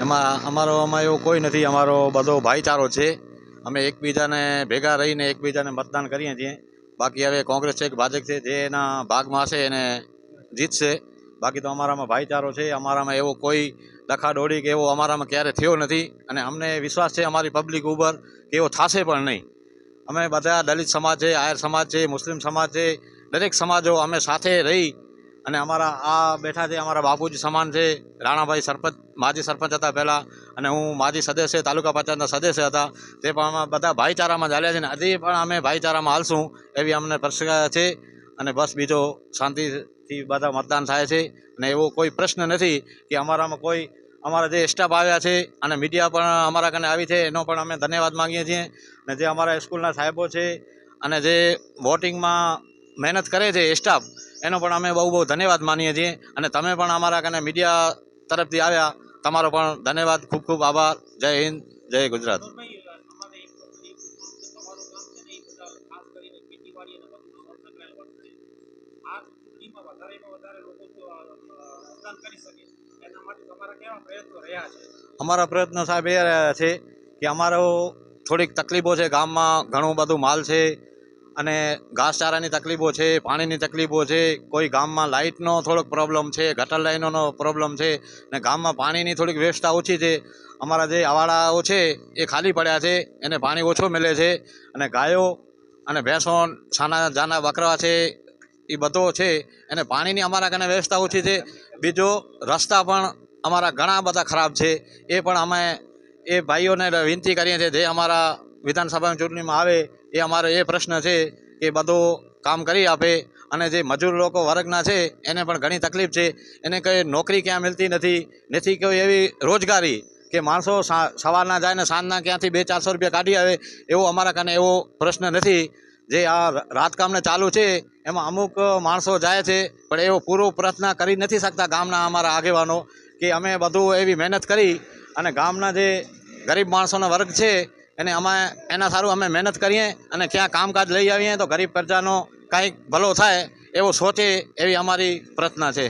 એમાં અમારો, આમાં એવો કોઈ નથી, અમારો બધો ભાઈચારો છે. અમે એકબીજાને ભેગા રહીને એકબીજાને મતદાન કરીએ છીએ. બાકી હવે કોંગ્રેસ છે કે ભાજપ છે, જે એના ભાગમાં હશે એને જીતશે. બાકી તો અમારામાં ભાઈચારો છે, અમારામાં એવો કોઈ ડખાડોળી કે એવો અમારામાં ક્યારે થયો નથી. અને અમને વિશ્વાસ છે અમારી પબ્લિક ઉપર કે એવો થશે પણ નહીં. અમે બધા દલિત સમાજ છે, આયર સમાજ છે, મુસ્લિમ સમાજ છે, દરેક સમાજો અમે સાથે રહી અને અમારા આ બેઠા છે અમારા બાપુજી સમાન છે. રાણાભાઈ સરપંચ, માજી સરપંચ હતા પહેલાં અને હું માજી સદસ્ય, તાલુકા પંચાયતના સદસ્ય હતા. તે પણ અમે બધા ભાઈચારામાં ચાલ્યા છે ને હજી પણ અમે ભાઈચારામાં હાલશું એવી અમને પ્રશ્ન છે અને બસ બીજો શાંતિથી બધા મતદાન થાય છે અને એવો કોઈ પ્રશ્ન નથી કે અમારામાં કોઈ અમારા જે સ્ટાફ આવ્યા છે અને મીડિયા પણ અમારા કને આવી છે એનો પણ અમે ધન્યવાદ માગીએ છીએ. અને જે અમારા સ્કૂલના સાહેબો છે અને જે વોટિંગમાં મહેનત કરે છે સ્ટાફ એનો પણ અમે બહુ બહુ ધન્યવાદ માનીએ છીએ. અને તમે પણ અમારા કને મીડિયા તરફથી આવ્યા. તમારો પણ ધન્યવાદ, ખૂબ ખૂબ આભાર. જય હિન્દ, જય ગુજરાત. અમારા પ્રયત્નો સાહેબ એ રહ્યા છે કે અમારો થોડીક તકલીફો છે. ગામમાં ઘણું બધું માલ છે. અને ઘાસચારાની તકલીફો છે, પાણીની તકલીફો છે, કોઈ ગામમાં લાઇટનો થોડોક પ્રોબ્લેમ છે, ગટર લાઈનોનો પ્રોબ્લેમ છે, ને ગામમાં પાણીની થોડીક વ્યવસ્થા ઓછી છે. અમારા જે આવાડાઓ છે એ ખાલી પડ્યા છે, એને પાણી ઓછું મળે છે, અને ગાયો અને ભેંસો છાના, જાના, બકરા છે, એ બધો છે, એને પાણીની અમારા કને વ્યવસ્થા ઓછી છે. બીજો રસ્તા પણ અમારા ઘણા બધા ખરાબ છે. એ પણ અમે એ ભાઈઓને વિનંતી કરીએ છીએ, જે અમારા વિધાનસભાની ચૂંટણીમાં આવે એ અમારો એ પ્રશ્ન છે કે બધું કામ કરી આપે અને જે મજૂર લોકો વર્ગના છે, એને પણ ઘણી તકલીફ છે. એને કંઈ નોકરી ક્યાં મળતી નથી નથી કોઈ એવી રોજગારી કે માણસો સવારના જાય ને સાંજના ક્યાંથી બે ચારસો રૂપિયા કાઢી આવે એવો અમારા કને એવો પ્રશ્ન નથી. જે આ રાતકામને ચાલુ છે, એમાં અમુક માણસો જાય છે, પણ એવો પૂરો પ્રયત્ન કરી નથી શકતા ગામના અમારા આગેવાનો કે અમે બધું એવી મહેનત કરી અને ગામના જે ગરીબ માણસોનો વર્ગ છે એને અમે એના સારું અમે મહેનત કરીએ અને ક્યાં કામકાજ લઈ આવીએ તો ગરીબ પ્રજાનો કાંઈક ભલો થાય એવો સોચે એવી અમારી પ્રાર્થના છે.